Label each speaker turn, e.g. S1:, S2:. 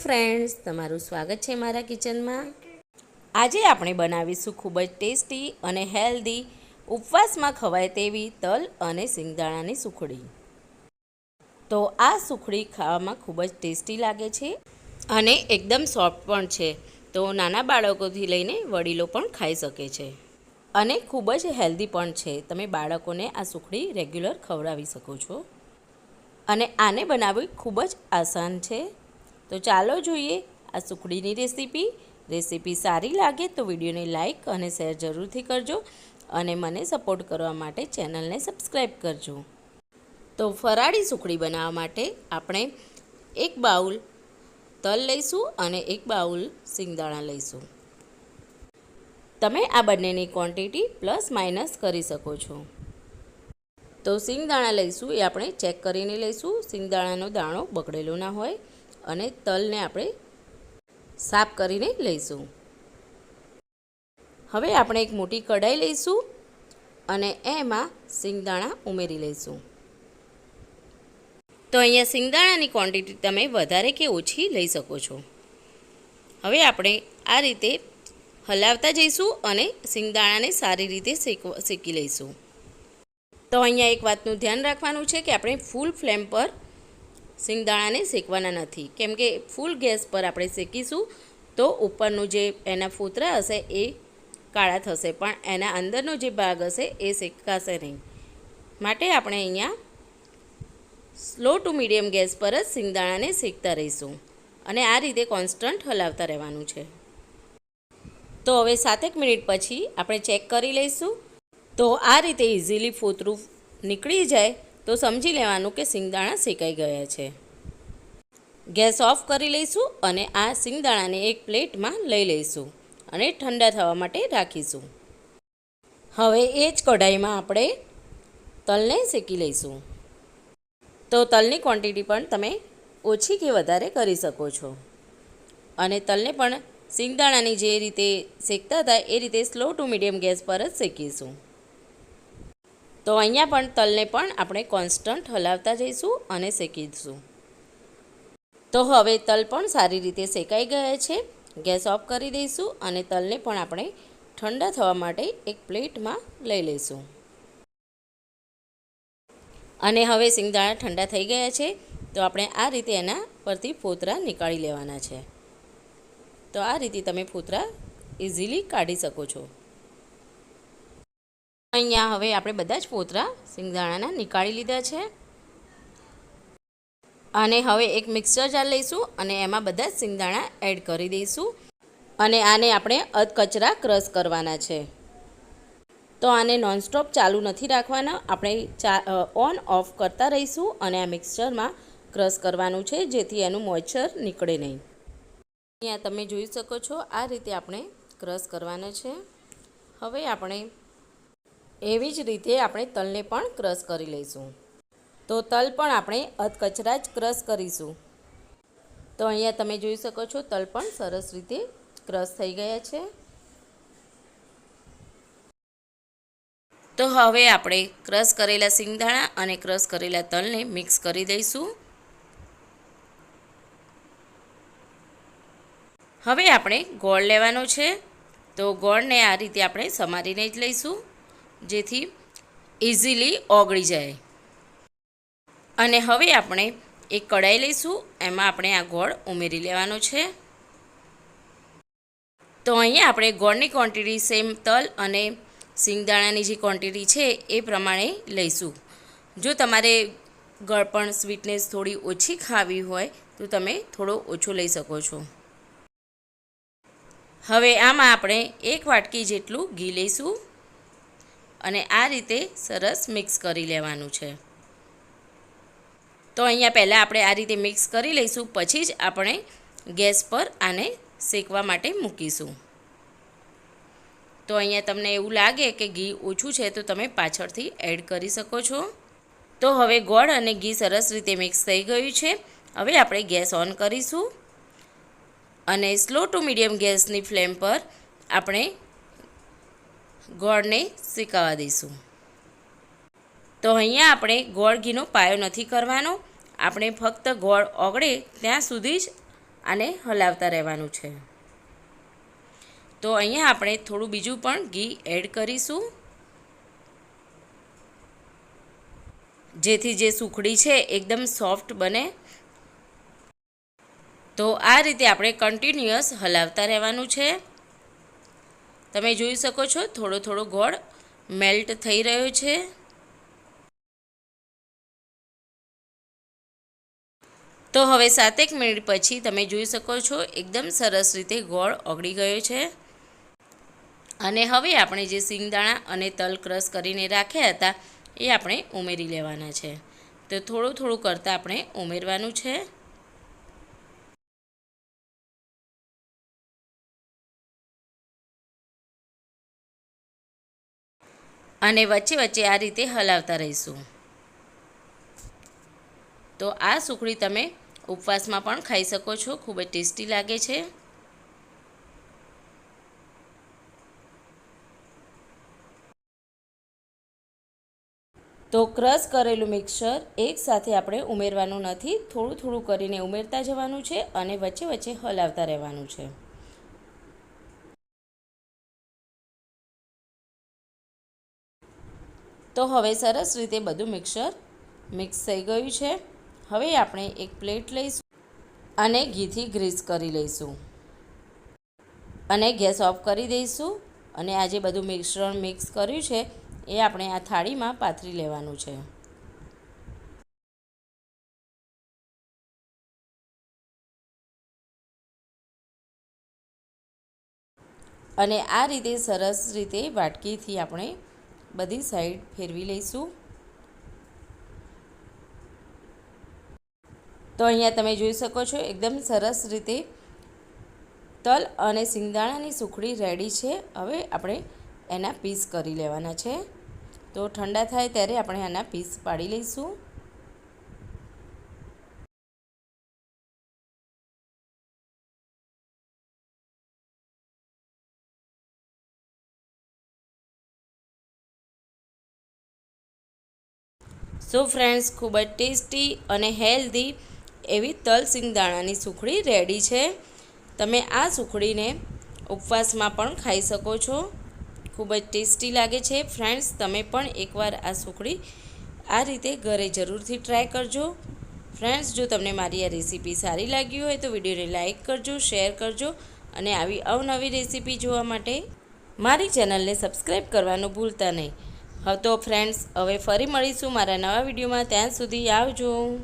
S1: Friends તમારું સ્વાગત છે મારા કિચનમાં. આજે આપણે બનાવીશું ખૂબ જ ટેસ્ટી અને હેલ્ધી ઉપવાસમાં ખવાય તેવી તલ અને સિંગદાણાની સુખડી. તો આ સુખડી ખાવામાં ખૂબ જ ટેસ્ટી લાગે છે અને એકદમ સોફ્ટ પણ છે. તો નાના બાળકોથી લઈને વડીલો પણ ખાઈ શકે છે. અને ખૂબ જ હેલ્ધી પણ છે. તમે બાળકોને આ સુખડી રેગ્યુલર ખવડાવી શકો છો. અને આને બનાવવી ખૂબ જ આસાન છે. તો ચાલો જોઈએ આ સુખડીની રેસીપી. રેસીપી સારી લાગે તો વિડીયોને લાઇક અને શેર જરૂરથી કરજો અને મને સપોર્ટ કરવા માટે ચેનલને સબસ્ક્રાઈબ કરજો. તો ફરાળી સુખડી બનાવવા માટે આપણે એક બાઉલ તલ લઈશું અને એક બાઉલ સિંગદાણા લઈશું. તમે આ બંનેની ક્વોન્ટિટી પ્લસ માઇનસ કરી શકો છો. તો સિંગદાણા લઈશું એ આપણે ચેક કરીને લઈશું. સિંગદાણાનો દાણો બગડેલો ના હોય અને તલને આપણે સાફ કરીને લઈશું. હવે આપણે એક મોટી કઢાઈ લઈશું અને એમાં સિંગદાણા ઉમેરી લઈશું. તો અહીંયા સિંગદાણાની ક્વોન્ટિટી તમે વધારે કે ઓછી લઈ શકો છો. હવે આપણે આ રીતે હલાવતા જઈશું અને સિંગદાણાને સારી રીતે શેકવા, શેકી લઈશું. તો અહીંયા એક વાતનું ધ્યાન રાખવાનું છે કે આપણે ફૂલ ફ્લેમ પર સિંગદાણાને શેકવાના નથી. કેમ કે ફૂલ ગેસ પર આપણે શેકીશું તો ઉપરનું જે એના ફૂતરા હશે એ કાળા થશે, પણ એના અંદરનો જે ભાગ હશે એ શેકાશે નહીં. માટે આપણે અહીંયા સ્લો ટુ મીડિયમ ગેસ પર જ સિંગદાણાને શેકતા રહીશું અને આ રીતે કોન્સ્ટન્ટ હલાવતા રહેવાનું છે. તો હવે સાતેક મિનિટ પછી આપણે ચેક કરી લઈશું. તો આ રીતે ઇઝીલી ફોતરું નીકળી જાય તો સમજી લેવાનું કે સિંગદાણા શેકાઈ ગયા છે. ગેસ ઓફ કરી લઈશું અને આ સિંગદાણાને એક પ્લેટમાં લઈ લઈશું અને ઠંડા થવા માટે રાખીશું. હવે એ જ કઢાઈમાં આપણે તલને શેકી લઈશું. તો તલની ક્વોન્ટિટી પણ તમે ઓછી કે વધારે કરી શકો છો. અને તલને પણ સિંગદાણાની જે રીતે શેકતા હતા એ રીતે સ્લો ટુ મીડિયમ ગેસ પર જ શેકીશું. તો અહીંયા પણ તલને પણ આપણે કોન્સ્ટન્ટ હલાવતા જઈશું અને શેકીશું. તો હવે તલ પણ સારી રીતે શેકાઈ ગયા છે. ગેસ ઓફ કરી દઈશું અને તલને પણ આપણે ઠંડા થવા માટે એક પ્લેટમાં લઈ લઈશું. અને હવે સિંગદાણા ઠંડા થઈ ગયા છે. તો આપણે આ રીતે એના પરથી ફોતરા નીકાળી લેવાના છે. તો આ રીતે તમે ફોતરા ઇઝીલી કાઢી શકો છો. અહીંયા હવે આપણે બધા જ પોતરા સિંગદાણાના નીકાળી લીધા છે. અને હવે એક મિક્સર જાર લઈશું અને એમાં બધા જ સિંગદાણા એડ કરી દઈશું. અને આને આપણે અધકચરા ક્રશ કરવાના છે. તો આને નોનસ્ટોપ ચાલુ નથી રાખવાના. આપણે ચા ઓન, ઓફ કરતા રહીશું અને આ મિક્સચરમાં ક્રશ કરવાનું છે જેથી એનું મોઇશ્ચર નીકળે નહીં. અહીંયા તમે જોઈ શકો છો આ રીતે આપણે ક્રશ કરવાના છે. હવે આપણે એવી જ રીતે આપણે તલને પણ ક્રશ કરી લઈશું. તો તલ પણ આપણે અધકચરા જ ક્રશ કરીશું. તો અહીંયા તમે જોઈ શકો છો તલ પણ સરસ રીતે ક્રશ થઈ ગયા છે. તો હવે આપણે ક્રશ કરેલા સિંગદાણા અને ક્રશ કરેલા તલને મિક્સ કરી દઈશું. હવે આપણે ગોળ લેવાનો છે. તો ગોળને આ રીતે આપણે સમારીને જ લઈશું. જેથી ઇઝીલી ઓગળી જાય. અને હવે આપણે એક કઢાઈ લઈશું. એમાં આપણે આ ગોળ ઉમેરી લેવાનો છે. તો અહીંયા આપણે ગોળની ક્વોન્ટિટી સેમ તલ અને સિંગદાણાની જે ક્વોન્ટિટી છે એ પ્રમાણે લઈશું. જો તમારે ગળપણ સ્વીટનેસ થોડી ઓછી ખાવી હોય, તો તમે થોડો ઓછો લઈ શકો છો. હવે આમાં આપણે એક વાટકી જેટલું ઘી લઈશું. અને આ રીતે સરસ મિક્સ કરી લેવાનું છે. તો અહીંયા પહેલાં આપણે આ રીતે મિક્સ કરી લઈશું, પછી જ આપણે ગેસ પર આને શેકવા માટે મૂકીશું. તો અહીંયા તમને એવું લાગે કે ઘી ઓછું છે, તો તમે પાછળથી એડ કરી શકો છો. તો હવે ગોળ અને ઘી સરસ રીતે મિક્સ થઈ ગયું છે. હવે આપણે ગેસ ઓન કરીશું. અને સ્લો ટુ મીડિયમ ગેસની ફ્લેમ પર આપણે ગોળને શેકાવા દઈશું. તો અહીંયા આપણે ગોળ ઘીનો પાયો નથી કરવાનો. આપણે ફક્ત ગોળ ઓગળે ત્યાં સુધી જ આને હલાવતા રહેવાનું છે. તો અહીંયા આપણે થોડું બીજું પણ ઘી એડ કરીશું. જેથી જે સુખડી છે એકદમ સોફ્ટ બને. તો આ રીતે આપણે કન્ટિન્યુઅસ હલાવતા રહેવાનું છે. તમે જોઈ શકો છો, થોડો થોડો ગોળ મેલ્ટ થઈ રહ્યો છે. તો હવે સાતેક મિનિટ પછી તમે જોઈ શકો છો, એકદમ સરસ રીતે ગોળ ઓગળી ગયો છે. અને હવે આપણે જે સિંગદાણા અને તલ ક્રશ કરીને રાખ્યા હતા, એ આપણે ઉમેરી લેવાના છે. તો થોડું થોડું કરતાં આપણે ઉમેરવાનું છે. અને વચ્ચે વચ્ચે આ રીતે હલાવતા રહીશું. તો આ સુખડી તમે ઉપવાસમાં પણ ખાઈ શકો છો, ખૂબ જ ટેસ્ટી લાગે છે. તો ક્રશ કરેલું મિક્સર એકસાથે આપણે ઉમેરવાનું નથી, થોડું થોડું કરીને ઉમેરતા જવાનું છે અને વચ્ચે વચ્ચે હલાવતા રહેવાનું છે. તો હવે સરસ રીતે બધું મિક્સર મિક્સ થઈ ગયું છે. હવે આપણે એક પ્લેટ લઈશું અને ઘીથી ગ્રીસ કરી લઈશું. અને ગેસ ઓફ કરી દઈશું અને આ જે બધું મિશ્રણ મિક્સ કર્યું છે એ આપણે આ થાળીમાં પાથરી લેવાનું છે. અને આ રીતે સરસ રીતે વાટકીથી આપણે બધી સાઈડ ફેરવી લઈશું. તો અહીંયા તમે જોઈ શકો છો, એકદમ સરસ રીતે તલ અને સિંગદાણાની સુખડી રેડી છે. હવે આપણે એના પીસ કરી લેવાના છે. તો ઠંડા થાય ત્યારે આપણે આના પીસ પાડી લઈશું. સો ફ્રેન્ડ્સ, ખૂબ જ ટેસ્ટી અને હેલ્ધી એવી તલ સિંગદાણાની સુખડી રેડી છે. તમે આ સુખડીને ઉપવાસમાં પણ ખાઈ શકો છો. ખૂબ જ ટેસ્ટી લાગે છે. ફ્રેન્ડ્સ, તમે પણ એકવાર આ સુખડી આ રીતે ઘરે જરૂરથી ટ્રાય કરજો. ફ્રેન્ડ્સ, જો તમને મારી આ રેસીપી સારી લાગી હોય તો વિડીયોને લાઇક કરજો, શેર કરજો અને આવી અવનવી રેસીપી જોવા માટે મારી ચેનલને સબસ્ક્રાઈબ કરવાનું ભૂલતા નહીં. હવે તો ફ્રેન્ડ્સ હવે ફરી મળીશું મારા નવા વિડીયોમાં. ત્યાં સુધી આવજો.